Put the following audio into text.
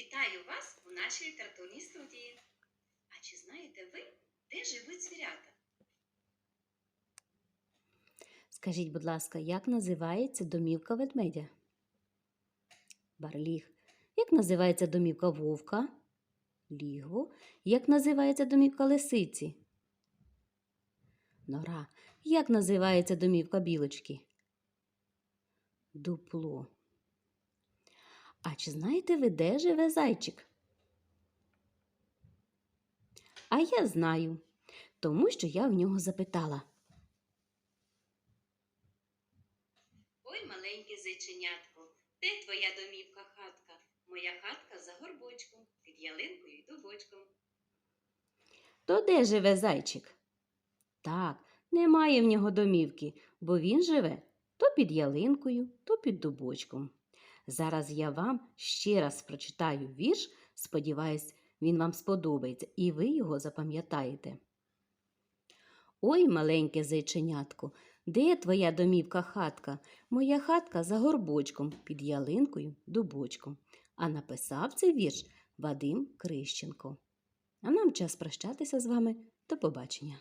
Вітаю вас у нашій літературній студії. А чи знаєте ви, де живуть звірята? Скажіть, будь ласка, як називається домівка ведмедя? Барліг. Як називається домівка вовка? Лігво. Як називається домівка лисиці? Нора. Як називається домівка білочки? Дупло. А чи знаєте ви, де живе зайчик? А я знаю, тому що я в нього запитала. Ой, маленьке зайченятко, де твоя домівка хатка? Моя хатка за горбочком, під ялинкою і дубочком. То де живе зайчик? Так, немає в нього домівки, бо він живе то під ялинкою, то під дубочком. Зараз я вам ще раз прочитаю вірш, сподіваюсь, він вам сподобається, і ви його запам'ятаєте. Ой, маленьке зайченятко, де твоя домівка хатка? Моя хатка за горбочком, під ялинкою, дубочком. А написав цей вірш Вадим Крищенко. А нам час прощатися з вами. До побачення.